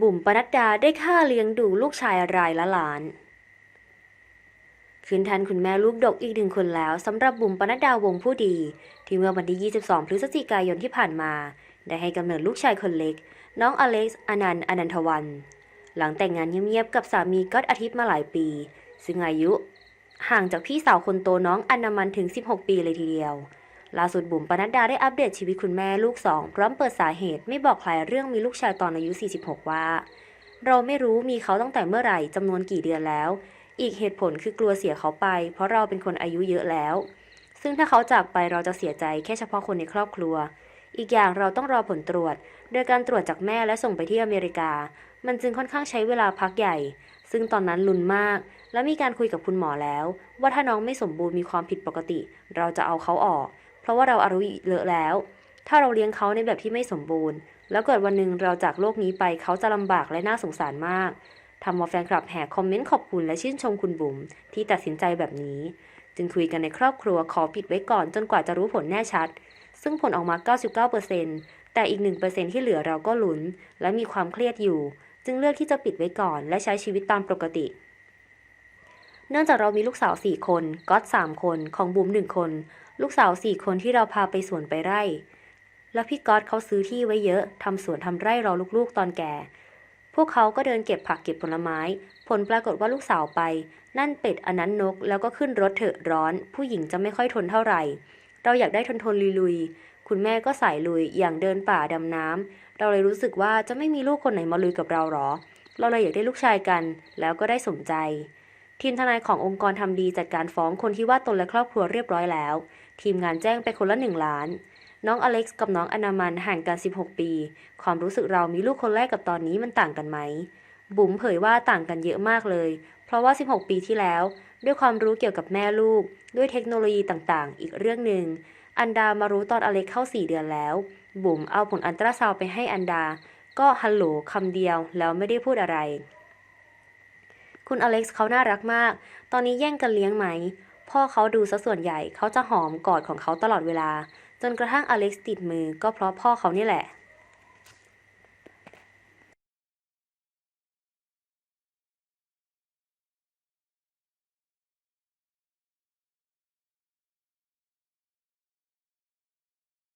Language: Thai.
บุ๋มปนัดดาได้ค่าเลี้ยงดูลูกชายรายละล้านคืนทันคุณแม่ลูกดกอีกหนึ่งคนแล้วสำหรับบุ๋มปนัดดาวงผู้ดี ที่เมื่อวันที่ 22 พฤศจิกายนที่ผ่านมา ได้ให้กำเนิดลูกชายคนเล็ก น้องอเล็กซ์อนันต์อนันทวัน หลังแต่งงานเงียบๆกับสามีก๊อตอาทิตย์มาหลายปี ซึ่งอายุห่างจากพี่สาวคนโตน้องอนามันถึง 16 ปีเลยทีเดียว ล่าสุดบุ๋มปนัดดาได้อัปเดตชีวิตคุณแม่ลูกสองพร้อมเปิดสาเหตุไม่บอกใครเรื่องมีลูกชายตอนอายุ 46 ว่า เราไม่รู้มีเขาตั้งแต่เมื่อไหร่จำนวนกี่เดือนแล้ว อีกเหตุผลคือกลัวเสียเขาไป เพราะเราเป็นคนอายุเยอะแล้ว ซึ่งถ้าเขาจากไปเราจะเสียใจแค่เฉพาะคนในครอบครัว อีกอย่างเราต้องรอผลตรวจ โดยการตรวจจากแม่และส่งไปที่อเมริกา มันจึงค่อนข้างใช้เวลาพักใหญ่ ซึ่งตอนนั้นลุ้นมาก และมีการคุยกับคุณหมอแล้ว ว่าถ้าน้องไม่สมบูรณ์มีความผิดปกติ เราจะเอาเขาออก เพราะว่าเราอายุเยอะแล้ว ถ้าเราเลี้ยงเขาในแบบที่ไม่สมบูรณ์ แล้วเกิดวันหนึ่งเราจากโลกนี้ไปเขาจะลำบากและน่าสงสารมากทำเอาแฟนคลับแห่คอมเมนต์ขอบคุณและชื่นชมคุณบุ๋มที่ตัดสินใจแบบนี้ จึงคุยกันในครอบครัวขอปิดไว้ก่อนจนกว่าจะรู้ผลแน่ชัด ซึ่งผลออกมา 99%แต่อีก 1%ที่เหลือเราก็ลุ้น และมีความเครียดอยู่ จึงเลือกที่จะปิดไว้ก่อน และใช้ชีวิตตามปกติเนื่องจากเรามีลูกสาว 4 คน ก๊อต3คน ของบุ๋ม1คน ลูกสาว4คนที่เราพาไปสวนไปไร่ แล้วพี่ก๊อตเขาซื้อที่ไว้เยอะทำสวนทำไร่รอลูกๆตอนแก่ พวกเขาก็เดินเก็บผักเก็บผลไม้ ผลปรากฏว่าลูกสาวไป นั่นเป็ดอันนั้นนกแล้วก็ขึ้นรถเถอะร้อน ผู้หญิงจะไม่ค่อยทนเท่าไหร่ เราอยากได้ทนทนลุยๆคุณแม่ก็สายลุยอย่างเดินป่าดำน้ำเราเลยรู้สึกว่าจะไม่มีลูกคนไหนมาลุยกับเราหรอ เราเลยอยากได้ลูกชายกัน แล้วก็ได้สมใจ ทีมทนายขององค์กรทำดีจัดการฟ้องคนที่ว่าตนและครอบครัวเรียบร้อยแล้ว ทีมงานแจ้งไปคนละหนึ่งล้าน น้องอเล็กซ์กับน้องอนามันห่างกัน 16 ปี ความรู้สึกเรามีลูกคนแรกกับตอนนี้มันต่างกันไหม บุ๋มเผยว่าต่างกันเยอะมากเลย เพราะว่า 16 ปีที่แล้ว ด้วยความรู้เกี่ยวกับแม่ลูก ด้วยเทคโนโลยีต่างๆ อีกเรื่องหนึ่ง อันดามารู้ตอนอเล็กเข้า 4 เดือนแล้ว บุ๋มเอาผลอันตราซาวไปให้อันดา ก็ฮัลโหลคำเดียวแล้วไม่ได้พูดอะไร คุณอเล็กซ์เขาน่ารักมาก ตอนนี้แย่งกันเลี้ยงไหม พ่อเขาดูซะส่วนใหญ่เขาจะหอมกอดของเขาตลอดเวลา จนกระทั่งอเล็กซ์ติดมือก็เพราะพ่อเขานี่แหละ